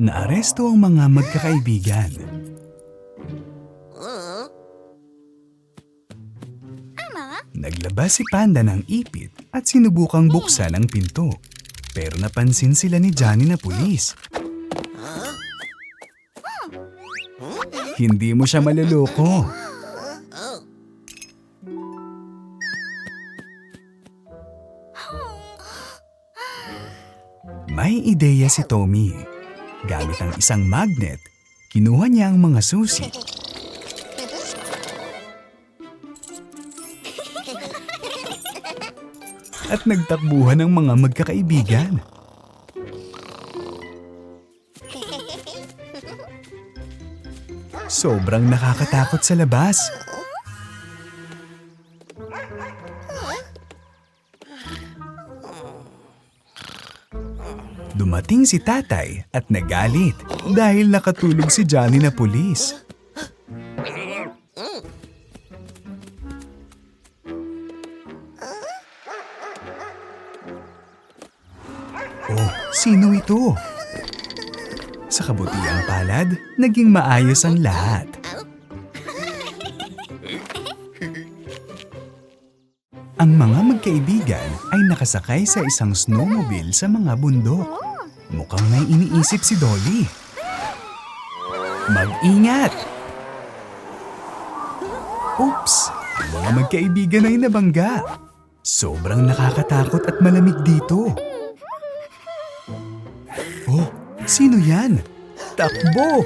Naaresto ang mga magkakaibigan. Naglabas si Panda ng ipit at sinubukang buksan ang pinto. Pero napansin sila ni Johnny na pulis. Hindi mo siya maluloko. May ideya si Tommy. Gamit ang isang magnet, kinuha niya ang mga susi at nagtakbuhan ng mga magkakaibigan. Sobrang nakakatakot sa labas. Dumating si tatay at nagalit dahil nakatulog si Johnny na pulis. Oh, sino ito? Sa kabutiang palad, naging maayos ang lahat. Ang mga magkaibigan ay nakasakay sa isang snowmobile sa mga bundok. Mukhang may iniisip si Dolly. Mag-ingat! Oops! Ang mga magkaibigan ay nabangga. Sobrang nakakatakot at malamig dito. Oh, sino yan? Takbo!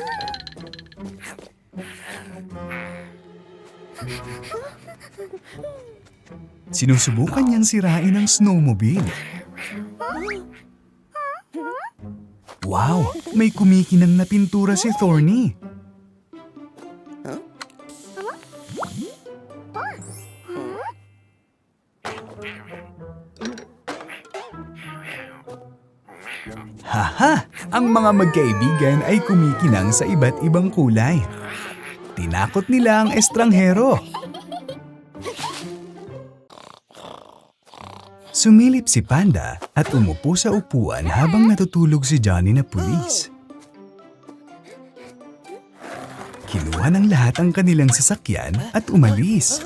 Sinusubukan niyang sirain ang snowmobile. Wow! May kumikinang na pintura si Thorny. Haha! Ang mga magkaibigan ay kumikinang sa iba't ibang kulay. Tinakot nila ang estranghero. Sumilip si Panda at umupo sa upuan habang natutulog si Johnny na pulis. Kinuha ng lahat ang kanilang sasakyan at umalis.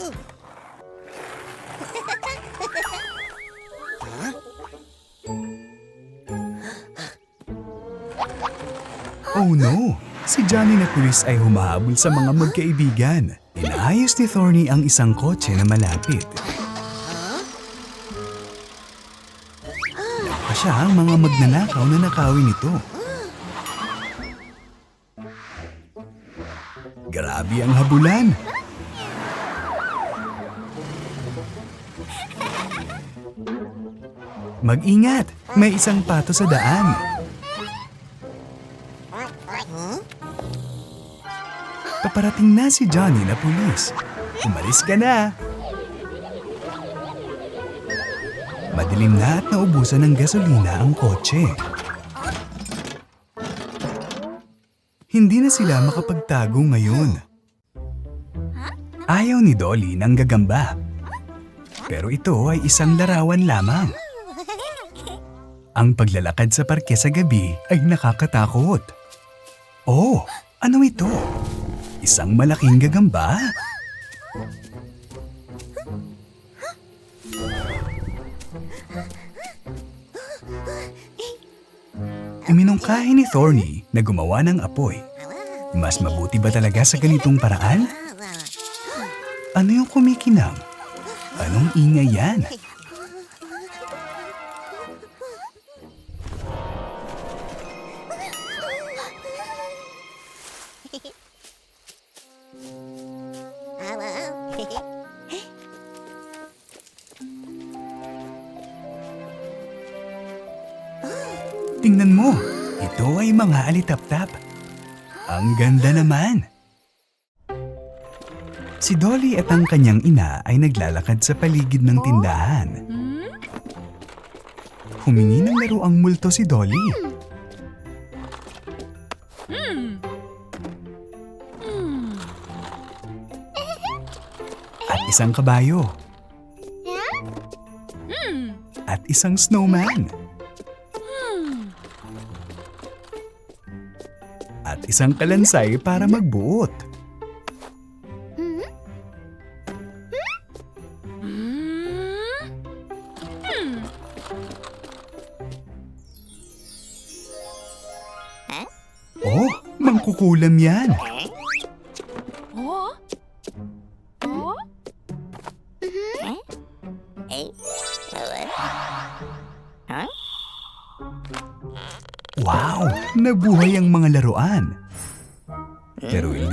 Oh no! Si Johnny na pulis ay humahabol sa mga magkaibigan. Inaayos ni Thorny ang isang kotse na malapit. Siya ang mga magnanakaw na nakawin nito. Grabe ang habulan. Mag-ingat! May isang pato sa daan. Paparating na si Johnny na pulis. Umalis ka na! Madilim na at naubusan ng gasolina ang kotse. Hindi na sila makapagtago ngayon. Ayaw ni Dolly ng gagamba. Pero ito ay isang larawan lamang. Ang paglalakad sa parke sa gabi ay nakakatakot. Oh, ano ito? Isang malaking gagamba? Iminungkahi ni Thorny na gumawa ng apoy. Mas mabuti ba talaga sa ganitong paraan? Ano yung kumikinang? Anong ingay yan? Tingnan mo, ito ay mga alitap-tap. Ang ganda naman. Si Dolly at ang kanyang ina ay naglalakad sa paligid ng tindahan. Humingi ng laro ang multo si Dolly. At isang kabayo. At isang snowman. Isang kalansay para magbuot. Oh, mangkukulam yan.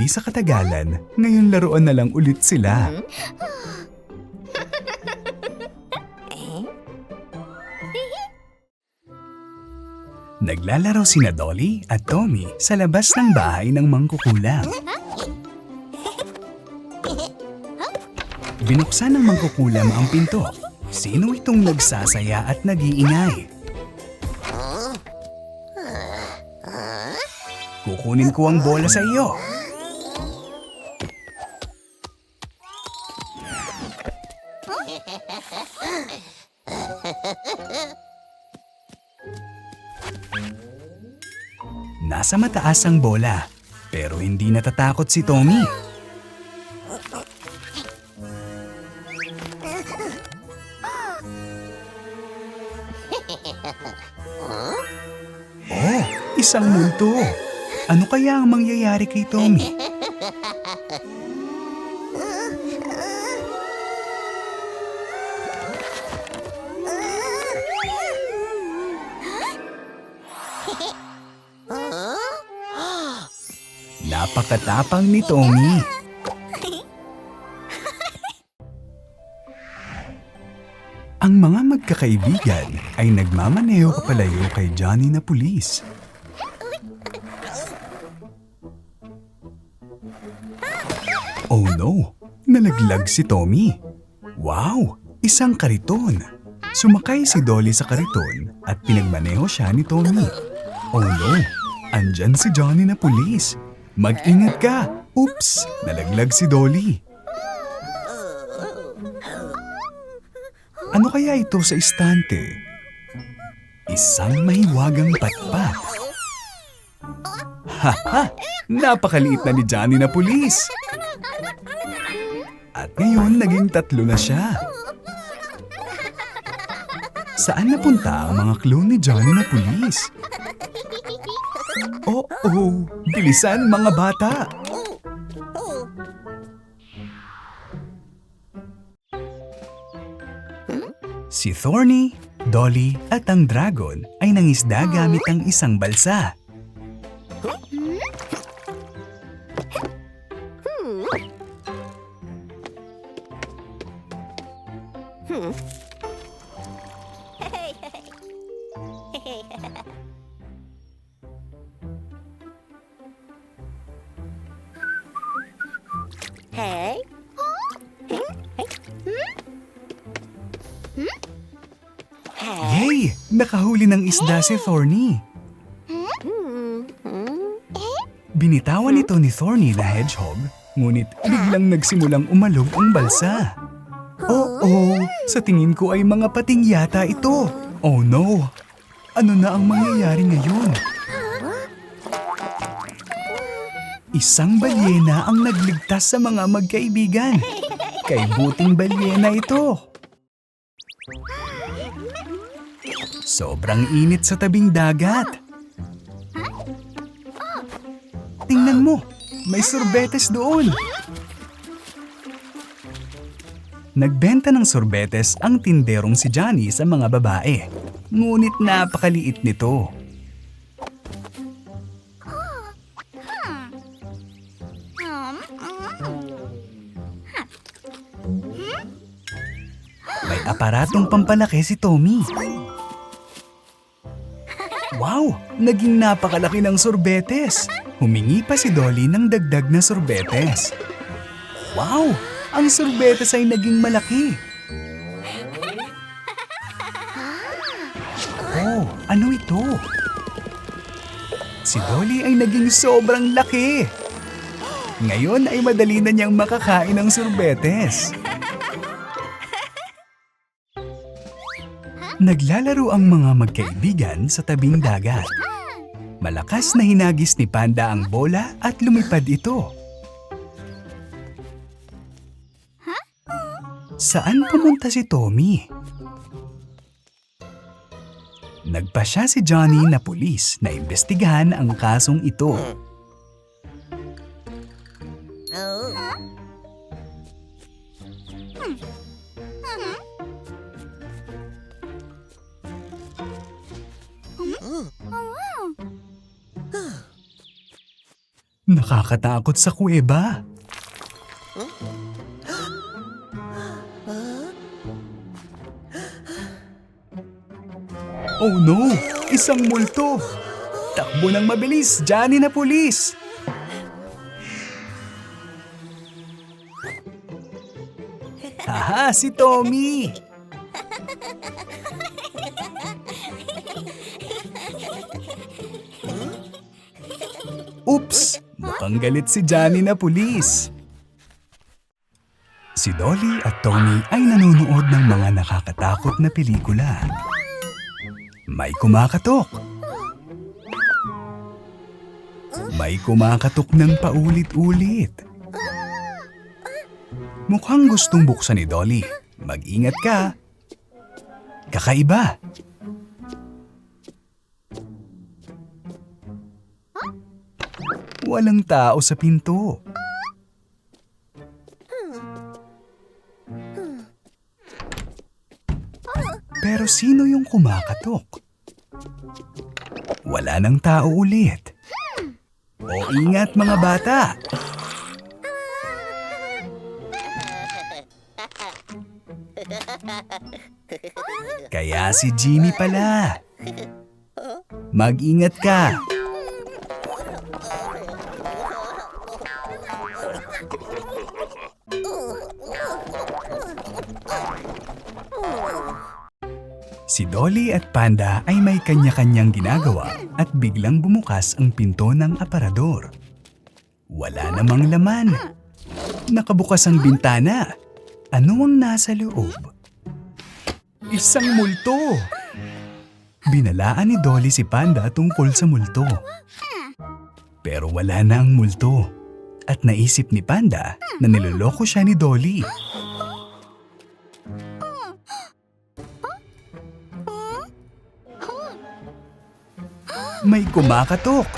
Hindi sa katagalan, ngayon laruan na lang ulit sila. Naglalaro sina Dolly at Tommy sa labas ng bahay ng mangkukulam. Binuksan ng mangkukulam ang pinto. Sino itong nagsasaya at nag-iingay? Kukunin ko ang bola sa iyo. Nasa mataas ang bola, pero hindi natatakot si Tommy. Oh, isang multo. Ano kaya ang mangyayari kay Tommy? Napakatapang ni Tommy. Ang mga magkakaibigan ay nagmamaneho papalayo kay Johnny na pulis. Oh no! Nalaglag si Tommy. Wow! Isang kariton. Sumakay si Dolly sa kariton at pinagmaneho siya ni Tommy. Oh no! Andyan si Johnny na pulis. Mag-ingat ka! Oops! Nalaglag si Dolly. Ano kaya ito sa istante? Isang mahiwagang patpat. Haha! Napakaliit na ni Johnny na pulis. At ngayon, naging tatlo na siya. Saan napunta ang mga clue ni Johnny na pulis? Oh, oh, bilisan mga bata! Si Thorny, Dolly at ang dragon ay nangisda gamit ang isang balsa. Hey? Yay! Nakahuli ng isda si Thorny. Binitawan ito ni Thorny na hedgehog, ngunit biglang nagsimulang umalog ang balsa. Oo, sa tingin ko ay mga pating yata ito. Oh no! Ano na ang mangyayari ngayon? Isang balyena ang nagligtas sa mga magkaibigan. Kay buting balyena ito. Sobrang init sa tabing dagat. Tingnan mo, may sorbetes doon. Nagbenta ng sorbetes ang tinderong si Johnny sa mga babae. Ngunit napakaliit nito. May aparatong pampalaki si Tommy. Wow! Naging napakalaki ng sorbetes. Humingi pa si Dolly ng dagdag na sorbetes. Wow! Ang sorbetes ay naging malaki. Oh, ano ito? Si Dolly ay naging sobrang laki. Ngayon ay madali na niyang makakain ng sorbetes. Naglalaro ang mga magkaibigan sa tabing dagat. Malakas na hinagis ni Panda ang bola at lumipad ito. Saan pumunta si Tommy? Nagpa siya si Johnny na pulis na imbestigahan ang kasong ito. Nakakatakot sa kuweba. Oh no! Isang multo! Takbo ng mabilis, Johnny na pulis! Haha, si Tommy! Mukhang galit si Johnny na pulis. Si Dolly at Tony ay nanonood ng mga nakakatakot na pelikula. May kumakatok. May kumakatok ng paulit-ulit. Mukhang gustong buksan ni Dolly. Mag-ingat ka. Kakaiba. Walang tao sa pinto. Pero sino yung kumakatok? Wala nang tao ulit. O ingat mga bata! Kaya si Jimmy pala. Mag-ingat ka. Si Dolly at Panda ay may kanya-kanyang ginagawa at biglang bumukas ang pinto ng aparador. Wala namang laman. Nakabukas ang bintana. Ano ang nasa loob? Isang multo! Binalaan ni Dolly si Panda tungkol sa multo. Pero wala na ang multo. At naisip ni Panda na niloloko siya ni Dolly. May kumakatok.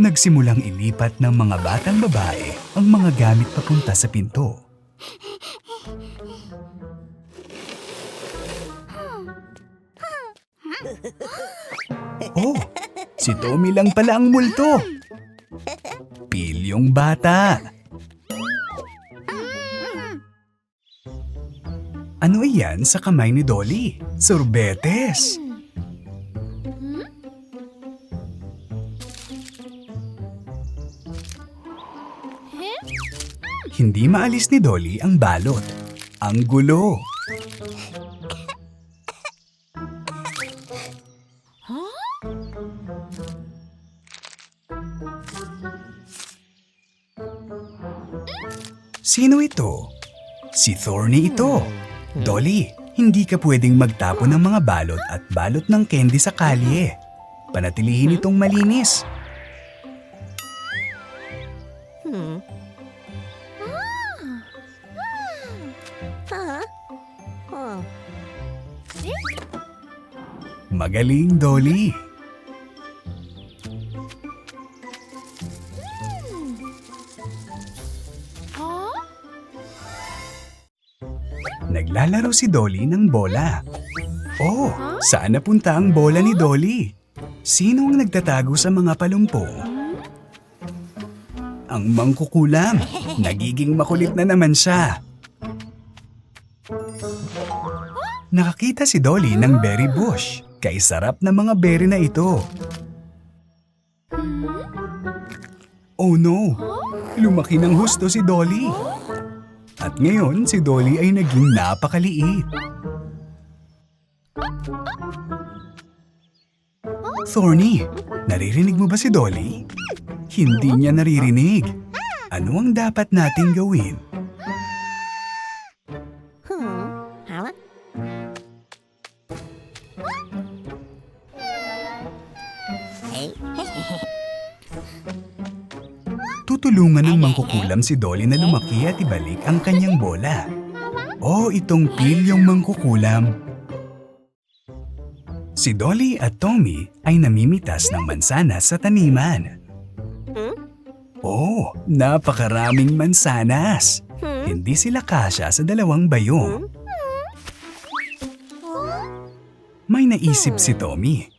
Nagsimulang ilipat ng mga batang babae ang mga gamit papunta sa pinto. Oh, si Tommy lang pala ang multo. Pilyong bata. Iyan sa kamay ni Dolly? Sorbetes. Hindi maalis ni Dolly ang balot. Ang gulo. Sino ito? Si Thorny ito. Dolly, hindi ka pwedeng magtapon ng mga balot at balot ng candy sa kalye. Panatilihin itong malinis. Magaling, Dolly. Naglalaro si Dolly ng bola. Oh, saan napunta ang bola ni Dolly? Sino ang nagtatago sa mga palumpong? Ang mangkukulam. Nagiging makulit na naman siya. Nakakita si Dolly ng berry bush. Kay sarap na mga berry na ito. Oh no! Lumaki ng husto si Dolly. At ngayon si Dolly ay naging napakaliit. Thorny, naririnig mo ba si Dolly? Hindi niya naririnig. Ano ang dapat nating gawin? Tinutulungan ng mangkukulam si Dolly na lumaki at ibalik ang kanyang bola. Oh, itong pil yung mangkukulam. Si Dolly at Tommy ay namimitas ng mansanas sa taniman. Oh, napakaraming mansanas. Hindi sila kasya sa dalawang bayong. May naisip si Tommy.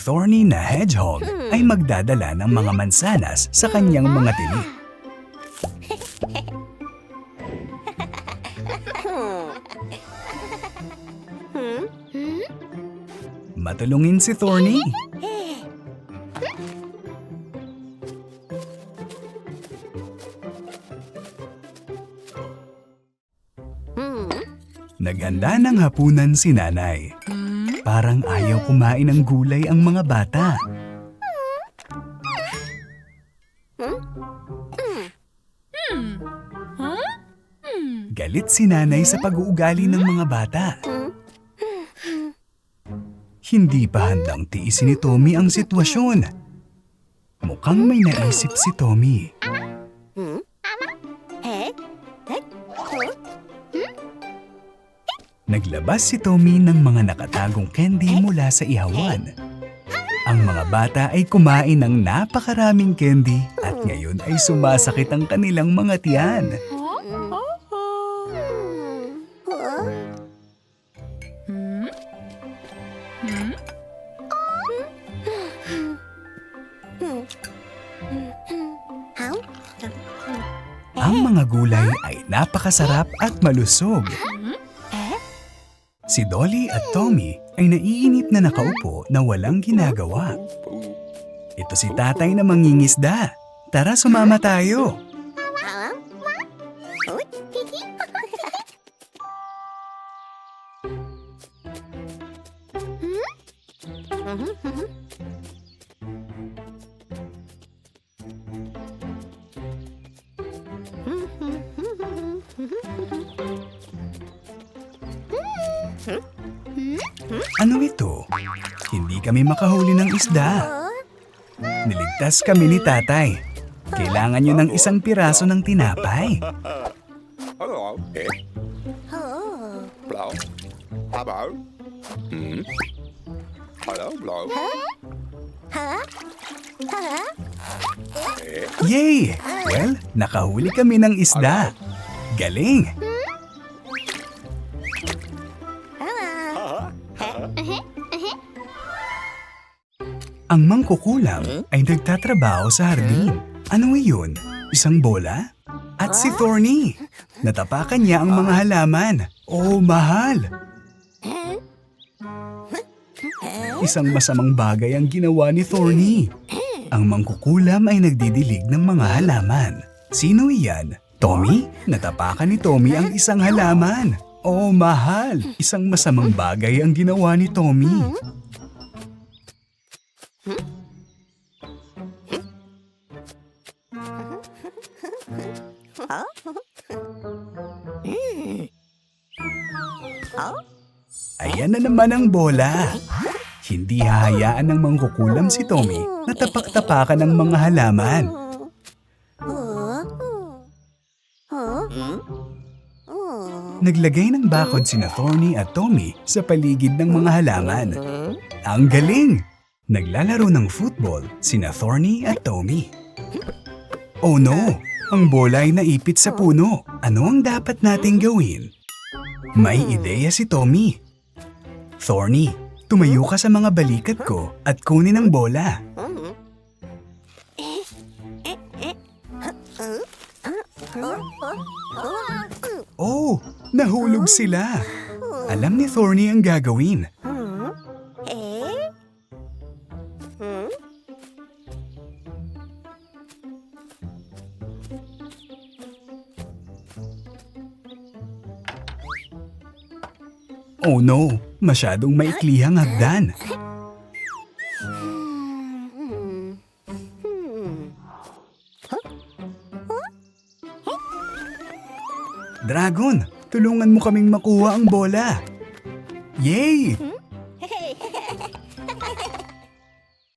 Thorny na hedgehog ay magdadala ng mga mansanas sa kanyang mga tili. Matulungin si Thorny. Naghanda ng hapunan si nanay. Parang ayaw kumain ng gulay ang mga bata. Galit si nanay sa pag-uugali ng mga bata. Hindi pa handang tiisin ni Tommy ang sitwasyon. Mukhang may naisip si Tommy. Naglabas si Tommy ng mga nakatagong candy mula sa ihawan. Ang mga bata ay kumain ng napakaraming candy at ngayon ay sumasakit ang kanilang mga tiyan. Ang mga gulay ay napakasarap at malusog. Si Dolly at Tommy ay naiinip na nakaupo na walang ginagawa. Ito si tatay na mangingisda. Tara sumama tayo. Ano ito? Hindi kami makahuli ng isda. Niligtas kami ni tatay. Kailangan nyo ng isang piraso ng tinapay. Yay! Well, nakahuli kami ng isda. Galing! Ang mangkukulam ay nagtatrabaho sa hardin. Ano iyon? Isang bola? At si Thorny. Natapakan niya ang mga halaman. Oh, mahal! Isang masamang bagay ang ginawa ni Thorny. Ang mangkukulam ay nagdidilig ng mga halaman. Sino iyan? Tommy? Natapakan ni Tommy ang isang halaman. Oh, mahal! Isang masamang bagay ang ginawa ni Tommy. Ayan na naman ang bola. Hindi hahayaan ng mangkukulam si Tommy na tapak-tapakan ng mga halaman. Naglagay ng bakod sina Thorny at Tommy sa paligid ng mga halaman. Ang galing! Naglalaro ng football sina Thorny at Tommy. Oh no! Ang bola ay naipit sa puno. Ano ang dapat nating gawin? May ideya si Tommy. Thorny, tumayo ka sa mga balikat ko at kunin ang bola. Oh, nahulog sila. Alam ni Thorny ang gagawin. No, masyadong maikli ang hagdan. Dragon, tulungan mo kaming makuha ang bola. Yay!